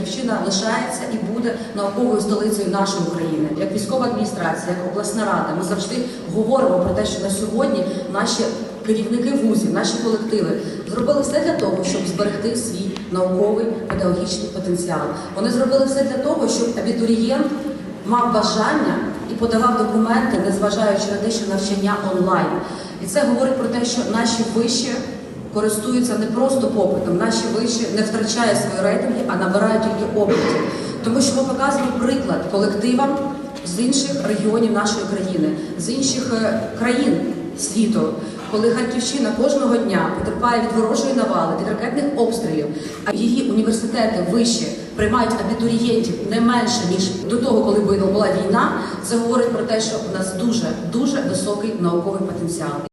Харківщина лишається і буде науковою столицею нашої України. Як військова адміністрація, як обласна рада, ми завжди говоримо про те, що на сьогодні наші керівники вузів, наші колективи зробили все для того, щоб зберегти свій науковий педагогічний потенціал. Вони зробили все для того, щоб абітурієнт мав бажання і подавав документи, незважаючи на те, що навчання онлайн. І це говорить про те, що наші виші користуються не просто попитом, наші виші не втрачають свої рейтинги, а набирають тільки опитів. Тому що ми показуємо приклад колективам з інших регіонів нашої країни, з інших е, країн світу, коли Харківщина кожного дня потерпає від ворожої навали, від ракетних обстрілів, а її університети вищі приймають абітурієнтів не менше ніж до того, коли була війна. Це говорить про те, що у нас дуже дуже високий науковий потенціал.